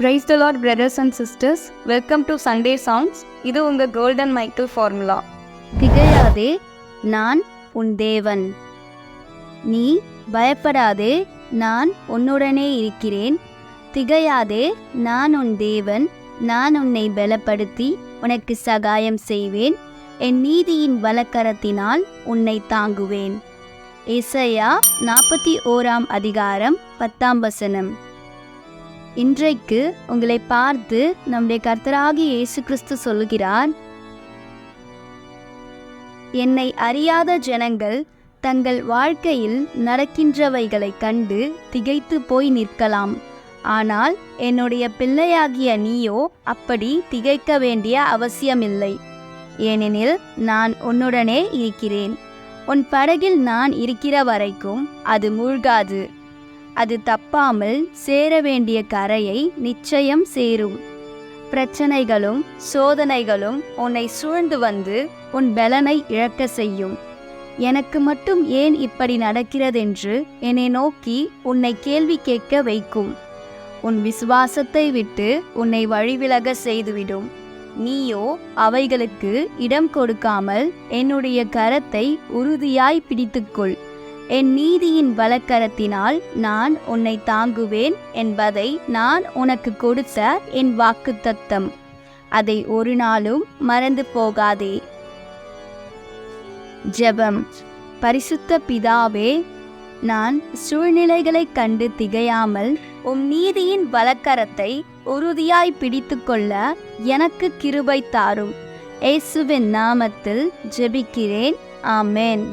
Praise the lord brothers and sisters welcome to Sunday songs இது உங்கள் golden Michael formula திகையாதே நான் உன் தேவன். நீ பயப்படாதே நான் உன்னுடனே இருக்கிறேன். திகையாதே நான் உன் தேவன். நான் உன்னை பலப்படுத்தி உனக்கு சகாயம் செய்வேன். என் நீதியின் வலக்கரத்தினால் உன்னை தாங்குவேன். இசையா நாற்பத்தி ஓராம் அதிகாரம் பத்தாம் வசனம். இன்றைக்கு உங்களை பார்த்து நம்முடைய கர்த்தராகி இயேசு கிறிஸ்து சொல்லுகிறார் என்னை அறியாத ஜனங்கள் தங்கள் வாழ்க்கையில் நடக்கின்றவைகளைக் கண்டு திகைத்து போய் நிற்கலாம். ஆனால் என்னுடைய பிள்ளையாகிய நீயோ அப்படி திகைக்க வேண்டிய அவசியமில்லை. ஏனெனில் நான் உன்னுடனே இருக்கிறேன். உன் படகில் நான் இருக்கிற வரைக்கும் அது மூழ்காது. அது தப்பாமல் சேர வேண்டிய கரையை நிச்சயம் சேரும். பிரச்சனைகளும் சோதனைகளும் உன்னை சூழ்ந்து வந்து உன் பலனை இழக்க செய்யும். எனக்கு மட்டும் ஏன் இப்படி நடக்கிறதென்று என்னை நோக்கி உன்னை கேள்வி கேட்க வைக்கும். உன் விசுவாசத்தை விட்டு உன்னை வழிவிலக செய்துவிடும். நீயோ அவைகளுக்கு இடம் கொடுக்காமல் என்னுடைய கரத்தை உறுதியாய் பிடித்துக்கொள். என் நீதியின் வலக்கரத்தினால் நான் உன்னை தாங்குவேன் என்பதை நான் உனக்கு கொடுத்த என் வாக்குத்தத்தம். அதை ஒரு நாளும் மறந்து போகாதே. ஜெபம். பரிசுத்த பிதாவே நான் சூழ்நிலைகளைக் கண்டு திகையாமல் உம் நீதியின் பலக்கரத்தை உறுதியாய் பிடித்துக்கொள்ள எனக்கு கிருபை தாரும். இயேசுவின் நாமத்தில் ஜெபிக்கிறேன். ஆமேன்.